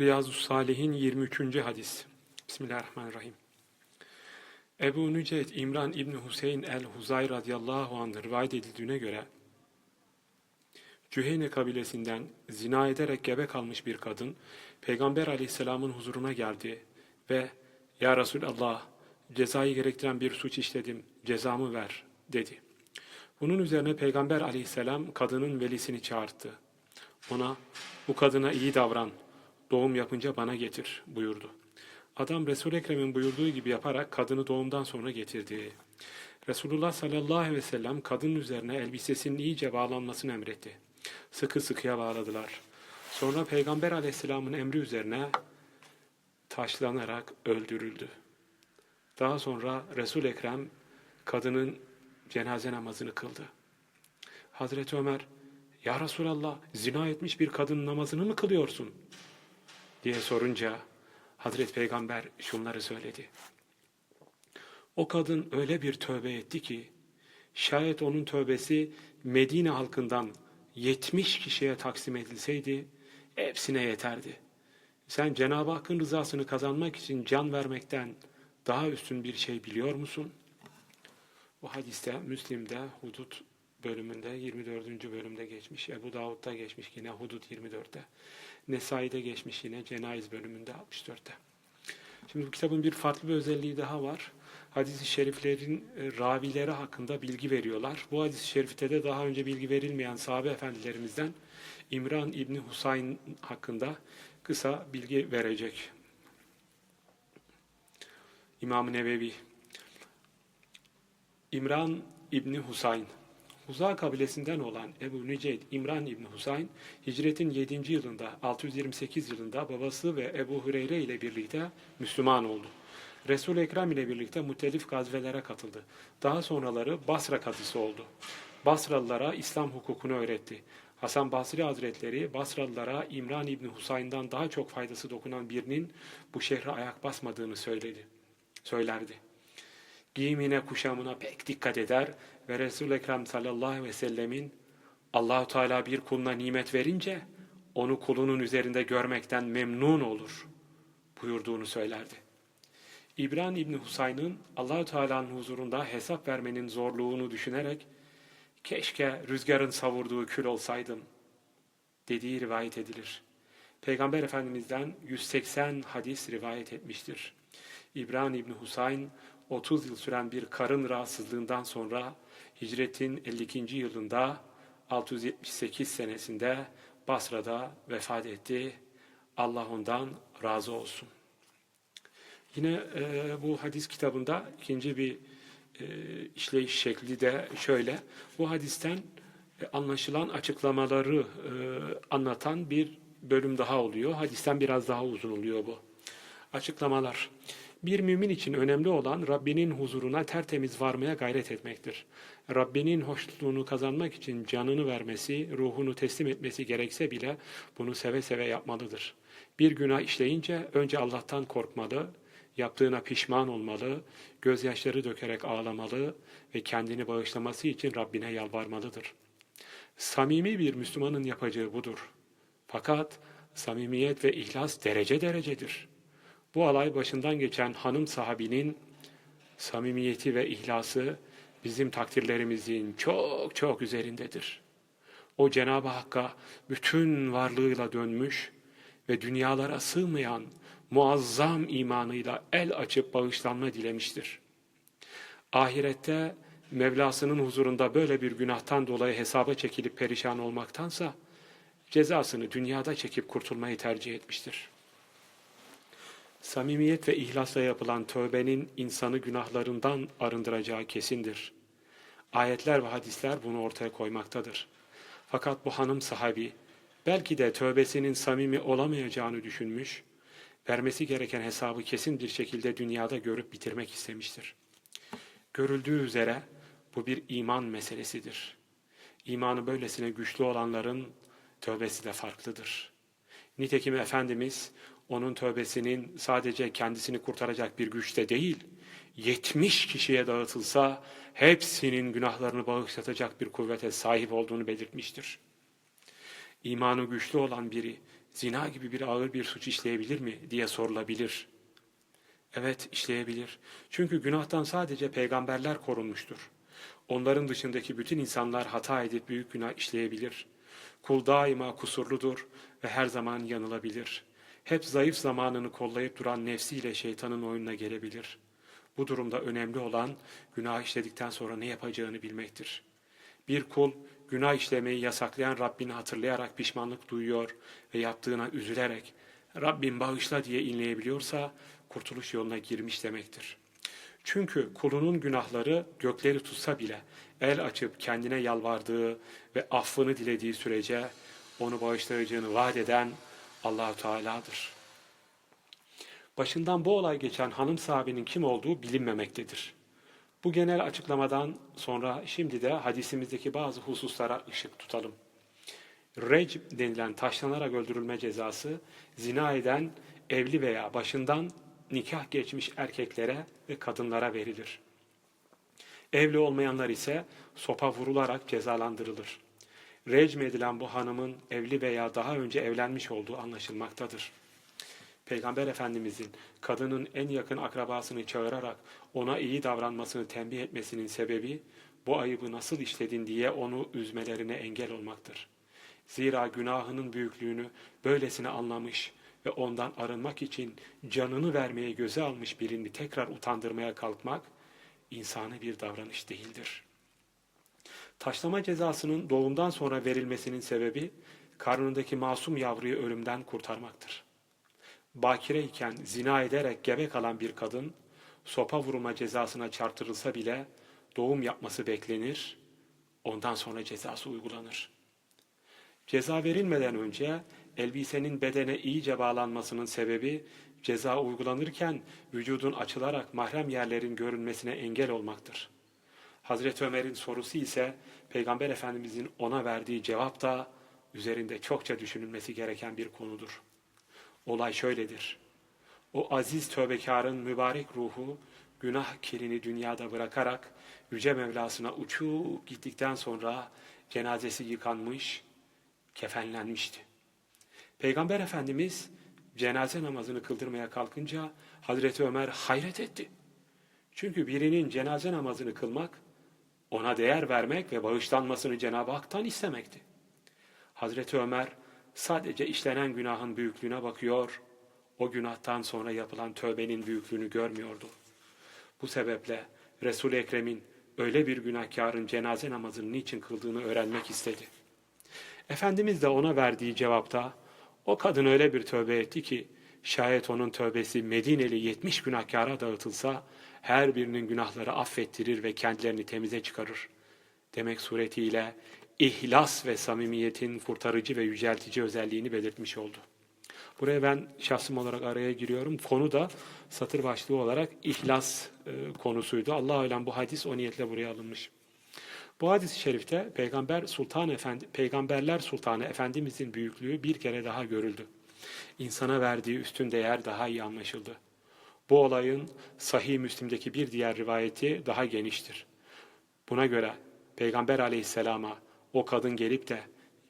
Riyazu Salihin 23. hadis. Bismillahirrahmanirrahim. Ebu Nüceyt İmran İbni Hüseyin el-Huzay radıyallahu anh rivayet edildiğine göre Cüheyne kabilesinden zina ederek gebe kalmış bir kadın Peygamber aleyhisselamın huzuruna geldi ve Ya Resulallah cezayı gerektiren bir suç işledim cezamı ver dedi. Bunun üzerine Peygamber aleyhisselam kadının velisini çağırdı. Ona bu kadına iyi davran, doğum yapınca bana getir buyurdu. Adam Resul-i Ekrem'in buyurduğu gibi yaparak kadını doğumdan sonra getirdi. Resulullah sallallahu aleyhi ve sellem kadının üzerine elbisesinin iyice bağlanmasını emretti. Sıkı sıkıya bağladılar. Sonra Peygamber aleyhisselamın emri üzerine taşlanarak öldürüldü. Daha sonra Resul-i Ekrem kadının cenaze namazını kıldı. Hazreti Ömer, Ya Resulallah zina etmiş bir kadının namazını mı kılıyorsun? Diye sorunca Hazreti Peygamber şunları söyledi. O kadın öyle bir tövbe etti ki, şayet onun tövbesi Medine halkından 70 kişiye taksim edilseydi, hepsine yeterdi. Sen Cenab-ı Hakk'ın rızasını kazanmak için can vermekten daha üstün bir şey biliyor musun? Bu hadiste Müslim'de hudut bölümünde 24. bölümde geçmiş. Ebu Davud'da geçmiş yine hudut 24'te. Nesai'de geçmiş yine cenayiz bölümünde 64'te. Şimdi bu kitabın bir farklı bir özelliği daha var. Hadis-i şeriflerin e, ravileri hakkında bilgi veriyorlar. Bu hadis-i şerifte de daha önce bilgi verilmeyen sahabe efendilerimizden İmran İbni Husayn hakkında kısa bilgi verecek. İmam-ı Nevevi İmran İbni Husayn Huza kabilesinden olan Ebu Nüceyd İmran İbni Husayn, hicretin 7. yılında, 628 yılında babası ve Ebu Hureyre ile birlikte Müslüman oldu. Resul-i Ekrem ile birlikte muhtelif gazvelere katıldı. Daha sonraları Basra kadısı oldu. Basralılara İslam hukukunu öğretti. Hasan Basri Hazretleri Basralılara İmran İbni Husayn'dan daha çok faydası dokunan birinin bu şehre ayak basmadığını söyledi. Söylerdi. Giyimine, kuşamına pek dikkat eder ve Resul-i Ekrem sallallahu aleyhi ve sellemin Allahu Teala bir kuluna nimet verince onu kulunun üzerinde görmekten memnun olur buyurduğunu söylerdi. İbran İbni Husayn'ın Allahu Teala'nın huzurunda hesap vermenin zorluğunu düşünerek keşke rüzgarın savurduğu kül olsaydım dediği rivayet edilir. Peygamber Efendimiz'den 180 hadis rivayet etmiştir. İbran İbni Husayn 30 yıl süren bir karın rahatsızlığından sonra hicretin 52. yılında 678 senesinde Basra'da vefat etti. Allah ondan razı olsun. Yine e, bu hadis kitabında ikinci bir e, işleyiş şekli de şöyle. Bu hadisten e, anlaşılan açıklamaları e, anlatan bir bölüm daha oluyor. Hadisten biraz daha uzun oluyor bu. Açıklamalar. Bir mümin için önemli olan Rabbinin huzuruna tertemiz varmaya gayret etmektir. Rabbinin hoşnutluğunu kazanmak için canını vermesi, ruhunu teslim etmesi gerekse bile bunu seve seve yapmalıdır. Bir günah işleyince önce Allah'tan korkmalı, yaptığına pişman olmalı, gözyaşları dökerek ağlamalı ve kendini bağışlaması için Rabbine yalvarmalıdır. Samimi bir Müslümanın yapacağı budur. Fakat samimiyet ve ihlas derece derecedir. Bu alay başından geçen hanım sahabinin samimiyeti ve ihlası bizim takdirlerimizin çok çok üzerindedir. O Cenab-ı Hakk'a bütün varlığıyla dönmüş ve dünyalara sığmayan muazzam imanıyla el açıp bağışlanma dilemiştir. Ahirette Mevlasının huzurunda böyle bir günahtan dolayı hesaba çekilip perişan olmaktansa cezasını dünyada çekip kurtulmayı tercih etmiştir. Samimiyet ve ihlasla yapılan tövbenin insanı günahlarından arındıracağı kesindir. Ayetler ve hadisler bunu ortaya koymaktadır. Fakat bu hanım sahabi belki de tövbesinin samimi olamayacağını düşünmüş, vermesi gereken hesabı kesin bir şekilde dünyada görüp bitirmek istemiştir. Görüldüğü üzere bu bir iman meselesidir. İmanı böylesine güçlü olanların tövbesi de farklıdır. Nitekim Efendimiz onun tövbesinin sadece kendisini kurtaracak bir güçte değil, 70 kişiye dağıtılsa hepsinin günahlarını bağışlatacak bir kuvvete sahip olduğunu belirtmiştir. İmanı güçlü olan biri zina gibi bir ağır bir suç işleyebilir mi diye sorulabilir. Evet işleyebilir. Çünkü günahtan sadece peygamberler korunmuştur. Onların dışındaki bütün insanlar hata edip büyük günah işleyebilir. Kul daima kusurludur ve her zaman yanılabilir. Hep zayıf zamanını kollayıp duran nefsiyle şeytanın oyununa gelebilir. Bu durumda önemli olan günah işledikten sonra ne yapacağını bilmektir. Bir kul günah işlemeyi yasaklayan Rabbini hatırlayarak pişmanlık duyuyor ve yaptığına üzülerek Rabbim bağışla diye inleyebiliyorsa kurtuluş yoluna girmiş demektir. Çünkü kulunun günahları gökleri tutsa bile el açıp kendine yalvardığı ve affını dilediği sürece onu bağışlayacağını vaat eden Allahu Teala'dır. Başından bu olay geçen hanım sahibinin kim olduğu bilinmemektedir. Bu genel açıklamadan sonra şimdi de hadisimizdeki bazı hususlara ışık tutalım. Recm denilen taşlanarak öldürülme cezası zina eden evli veya başından nikah geçmiş erkeklere ve kadınlara verilir. Evli olmayanlar ise sopa vurularak cezalandırılır. Recm edilen bu hanımın evli veya daha önce evlenmiş olduğu anlaşılmaktadır. Peygamber Efendimizin kadının en yakın akrabasını çağırarak ona iyi davranmasını tembih etmesinin sebebi bu ayıbı nasıl işledin diye onu üzmelerine engel olmaktır. Zira günahının büyüklüğünü böylesine anlamış ve ondan arınmak için canını vermeye göze almış birini tekrar utandırmaya kalkmak insani bir davranış değildir. Taşlama cezasının doğumdan sonra verilmesinin sebebi karnındaki masum yavruyu ölümden kurtarmaktır. Bakire iken zina ederek gebe kalan bir kadın sopa vurma cezasına çarptırılsa bile doğum yapması beklenir, ondan sonra cezası uygulanır. Ceza verilmeden önce elbisenin bedene iyice bağlanmasının sebebi ceza uygulanırken vücudun açılarak mahrem yerlerin görünmesine engel olmaktır. Hazreti Ömer'in sorusu ise Peygamber Efendimizin ona verdiği cevap da üzerinde çokça düşünülmesi gereken bir konudur. Olay şöyledir. O aziz tövbekarın mübarek ruhu günah kirini dünyada bırakarak Yüce Mevlasına uçup gittikten sonra cenazesi yıkanmış, kefenlenmişti. Peygamber Efendimiz cenaze namazını kıldırmaya kalkınca Hazreti Ömer hayret etti. Çünkü birinin cenaze namazını kılmak, ona değer vermek ve bağışlanmasını Cenab-ı Hak'tan istemekti. Hazreti Ömer sadece işlenen günahın büyüklüğüne bakıyor, o günahtan sonra yapılan tövbenin büyüklüğünü görmüyordu. Bu sebeple Resul-i Ekrem'in öyle bir günahkarın cenaze namazını niçin kıldığını öğrenmek istedi. Efendimiz de ona verdiği cevapta o kadın öyle bir tövbe etti ki şayet onun tövbesi Medineli yetmiş günahkara dağıtılsa her birinin günahları affettirir ve kendilerini temize çıkarır. Demek suretiyle ihlas ve samimiyetin kurtarıcı ve yüceltici özelliğini belirtmiş oldu. Buraya ben şahsım olarak araya giriyorum. Konu da satır başlığı olarak ihlas e, konusuydu. Allah alem bu hadis o niyetle buraya alınmış. Bu hadis-i şerifte Peygamber Sultan Efendi, Peygamberler Sultanı Efendimizin büyüklüğü bir kere daha görüldü. İnsana verdiği üstün değer daha iyi anlaşıldı. Bu olayın Sahih Müslim'deki bir diğer rivayeti daha geniştir. Buna göre Peygamber aleyhisselama o kadın gelip de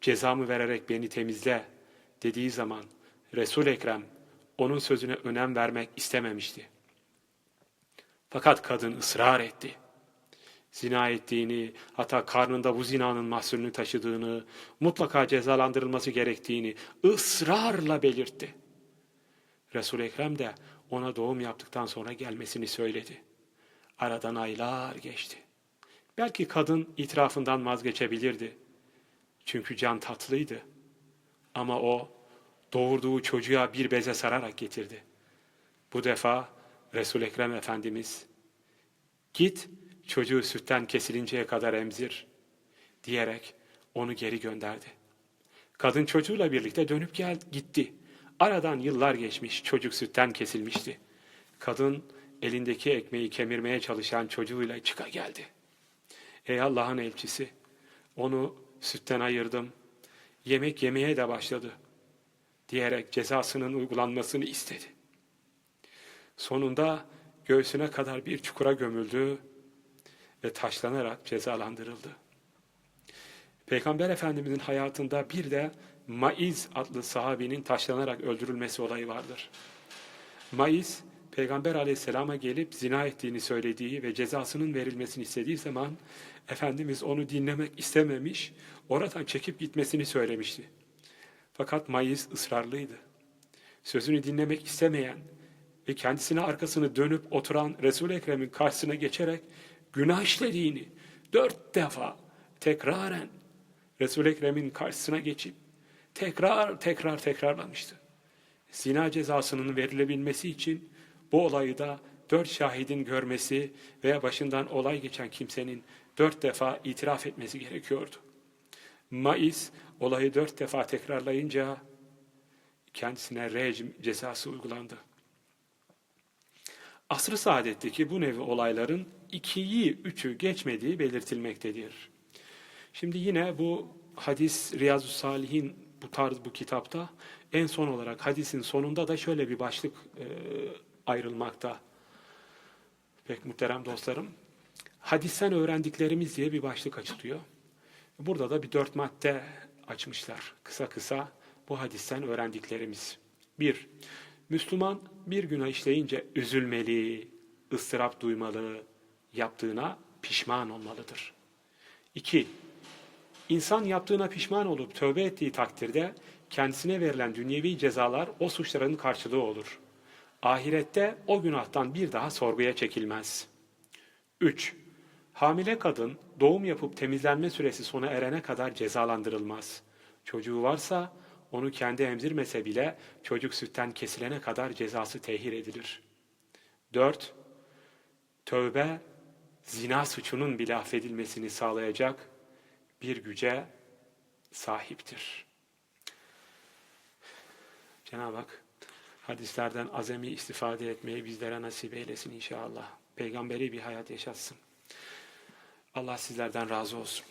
cezamı vererek beni temizle dediği zaman Resul Ekrem onun sözüne önem vermek istememişti. Fakat kadın ısrar etti. Zina ettiğini, hatta karnında bu zinanın mahsulünü taşıdığını, mutlaka cezalandırılması gerektiğini ısrarla belirtti. Resul Ekrem de ona doğum yaptıktan sonra gelmesini söyledi. Aradan aylar geçti. Belki kadın itirafından vazgeçebilirdi. Çünkü can tatlıydı. Ama o doğurduğu çocuğa bir beze sararak getirdi. Bu defa Resul Ekrem Efendimiz git çocuğu sütten kesilinceye kadar emzir diyerek onu geri gönderdi. Kadın çocuğuyla birlikte dönüp gel gitti. Aradan yıllar geçmiş, çocuk sütten kesilmişti. Kadın elindeki ekmeği kemirmeye çalışan çocuğuyla çıka geldi. Ey Allah'ın elçisi, onu sütten ayırdım, yemek yemeye de başladı diyerek cezasının uygulanmasını istedi. Sonunda göğsüne kadar bir çukura gömüldü ve taşlanarak cezalandırıldı. Peygamber Efendimizin hayatında bir de Maiz adlı sahabinin taşlanarak öldürülmesi olayı vardır. Maiz, Peygamber aleyhisselama gelip zina ettiğini söylediği ve cezasının verilmesini istediği zaman Efendimiz onu dinlemek istememiş, oradan çekip gitmesini söylemişti. Fakat Maiz ısrarlıydı. Sözünü dinlemek istemeyen ve kendisine arkasını dönüp oturan Resul-i Ekrem'in karşısına geçerek günah işlediğini dört defa tekraren Resul-i Ekrem'in karşısına geçip tekrar tekrar tekrarlamıştı. Zina cezasının verilebilmesi için bu olayı da dört şahidin görmesi veya başından olay geçen kimsenin dört defa itiraf etmesi gerekiyordu. Maiz olayı dört defa tekrarlayınca kendisine rejim cezası uygulandı. Asr-ı saadetteki bu nevi olayların ikiyi, üçü geçmediği belirtilmektedir. Şimdi yine bu hadis Riyazu Salihin bu tarz bu kitapta en son olarak hadisin sonunda da şöyle bir başlık e, ayrılmakta. Pek muhterem dostlarım. Hadisten öğrendiklerimiz diye bir başlık açılıyor. Burada da bir dört madde açmışlar. Kısa kısa bu hadisten öğrendiklerimiz. Bir, Müslüman bir günah işleyince üzülmeli, ıstırap duymalı, yaptığına pişman olmalıdır. İki, İnsan yaptığına pişman olup tövbe ettiği takdirde kendisine verilen dünyevi cezalar o suçların karşılığı olur. Ahirette o günahtan bir daha sorguya çekilmez. 3. Hamile kadın doğum yapıp temizlenme süresi sona erene kadar cezalandırılmaz. Çocuğu varsa onu kendi emzirmese bile çocuk sütten kesilene kadar cezası tehir edilir. 4. Tövbe, zina suçunun bile affedilmesini sağlayacak bir güce sahiptir. Cenab-ı Hak hadislerden azami istifade etmeyi bizlere nasip eylesin inşallah. Peygamberi bir hayat yaşatsın. Allah sizlerden razı olsun.